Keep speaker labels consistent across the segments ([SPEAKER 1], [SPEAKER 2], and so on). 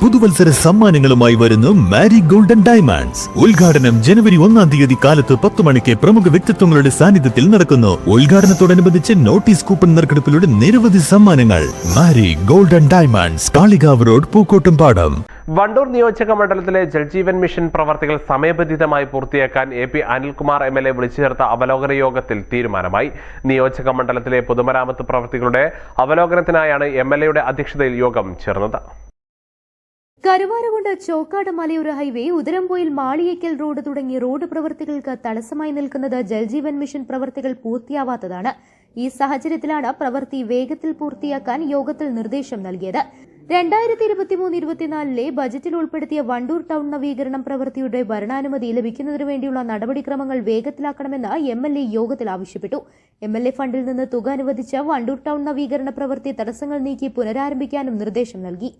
[SPEAKER 1] പുതുവത്സര സമ്മാനങ്ങളുമായി വരുന്നു മാരി golden diamonds ഉദ്ഘാടനം ജനുവരി ഒന്നാം തീയതി കാലത്ത് പത്ത് മണിക്ക് പ്രമുഖ വ്യക്തിത്വങ്ങളുടെ സാന്നിധ്യത്തിൽ നടക്കുന്നു. ഉദ്ഘാടനത്തോടനുബന്ധിച്ച് നോട്ടീസ് കൂപ്പൺ നറുക്കെടുപ്പിലൂടെ നിരവധി സമ്മാനങ്ങൾ. മാരി golden diamonds Kalikavu road Pookkottumpadam
[SPEAKER 2] Wandoor നിയോജക മണ്ഡലത്തിലെ ജൽജീവൻ മിഷൻ പ്രവർത്തികൾ സമയബന്ധിതമായി പൂർത്തിയാക്കാൻ A P Anilkumar M L A വിളിച്ചു ചേർത്ത അവലോകന യോഗത്തിൽ തീരുമാനമായി. നിയോജക മണ്ഡലത്തിലെ പൊതുമരാമത്ത് പ്രവർത്തികളുടെ അവലോകനത്തിനായാണ് എം എൽ എയുടെ അധ്യക്ഷതയിൽ യോഗം ചേർന്നത്.
[SPEAKER 3] കരുവാരകുണ്ട് ചോക്കാട് മലയൂർ ഹൈവേ ഉദരംപോയിൽ മാളിയേക്കൽ റോഡ് തുടങ്ങി റോഡ് പ്രവൃത്തികൾക്ക് തടസ്സമായി നിൽക്കുന്നത് ജൽജീവൻ മിഷൻ പ്രവൃത്തികൾ പൂർത്തിയാവാത്തതാണ്. ഈ സാഹചര്യത്തിലാണ് പ്രവൃത്തി വേഗത്തിൽ പൂർത്തിയാക്കാൻ യോഗത്തിൽ നിർദ്ദേശം നൽകിയത്. രണ്ടായിരത്തി ഇരുപത്തിമൂന്ന് ഇരുപത്തിനാലിലെ ബജറ്റിൽ ഉൾപ്പെടുത്തിയ വണ്ടൂർ ടൗൺ നവീകരണം പ്രവൃത്തിയുടെ ഭരണാനുമതി ലഭിക്കുന്നതിനു വേണ്ടിയുള്ള നടപടിക്രമങ്ങൾ വേഗത്തിലാക്കണമെന്ന് എം എൽ എ യോഗത്തിൽ ആവശ്യപ്പെട്ടു. എം എൽ എ ഫണ്ടിൽ നിന്ന് തുക അനുവദിച്ച വണ്ടൂർ ടൗൺ നവീകരണ പ്രവൃത്തി തടസ്സങ്ങൾ നീക്കി പുനരാരംഭിക്കാനും നിർദ്ദേശം നൽകി.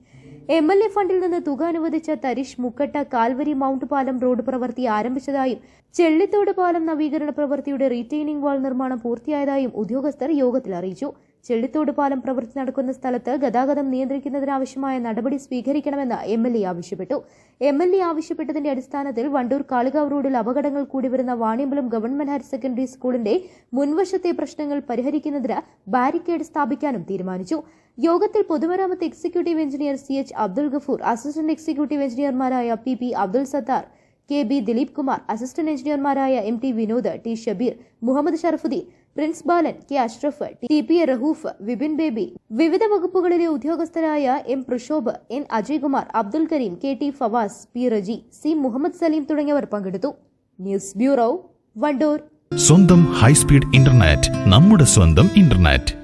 [SPEAKER 3] എം എൽ എ ഫണ്ടിൽ നിന്ന് തുക അനുവദിച്ച തരിഷ് മുക്കട്ട കാൽവരി മൗണ്ട് പാലം റോഡ് പ്രവൃത്തി ആരംഭിച്ചതായും ചെള്ളിത്തോട് പാലം നവീകരണ പ്രവൃത്തിയുടെ റീറ്റെയിനിംഗ് വാൾ നിർമ്മാണം പൂർത്തിയായതായും ഉദ്യോഗസ്ഥർ യോഗത്തിൽ അറിയിച്ചു. ചെള്ളിത്തോട് പാലം പ്രവൃത്തി നടക്കുന്ന സ്ഥലത്ത് ഗതാഗതം നിയന്ത്രിക്കുന്നതിനാവശ്യമായ നടപടി സ്വീകരിക്കണമെന്ന് എം എൽ എ ആവശ്യപ്പെട്ടു. എം എൽ എ ആവശ്യപ്പെട്ടതിന്റെ അടിസ്ഥാനത്തിൽ വണ്ടൂർ കാളികാവ് റോഡിൽ അപകടങ്ങൾ കൂടി വരുന്ന വാണിയമ്പലം ഗവൺമെന്റ് ഹയർ സെക്കൻഡറി സ്കൂളിന്റെ മുൻവശത്തെ പ്രശ്നങ്ങൾ പരിഹരിക്കുന്നതിന് ബാരിക്കേഡ് സ്ഥാപിക്കാനും തീരുമാനിച്ചു. യോഗത്തിൽ പൊതുമരാമത്ത് executive engineer C H Abdul Gafoor assistant executive എഞ്ചിനീയർമാരായ P P Abdul Sathar K B Dileep Kumar assistant എഞ്ചിനീയർമാരായ M T Vinod T Shabeer Muhammad Sharafuddeen Prince Balan K Ashraf T P A Rahoof Vipin Baby. വിവിധ വകുപ്പുകളിലെ ഉദ്യോഗസ്ഥരായ M Prashobh N Ajaykumar Abdul Kareem K T Fawaz P Reji C Muhammad Saleem തുടങ്ങിയവർ പങ്കെടുത്തു. News bureau Wandoor.
[SPEAKER 1] സ്വന്തം high speed internet നമ്മുടെ സ്വന്തം internet.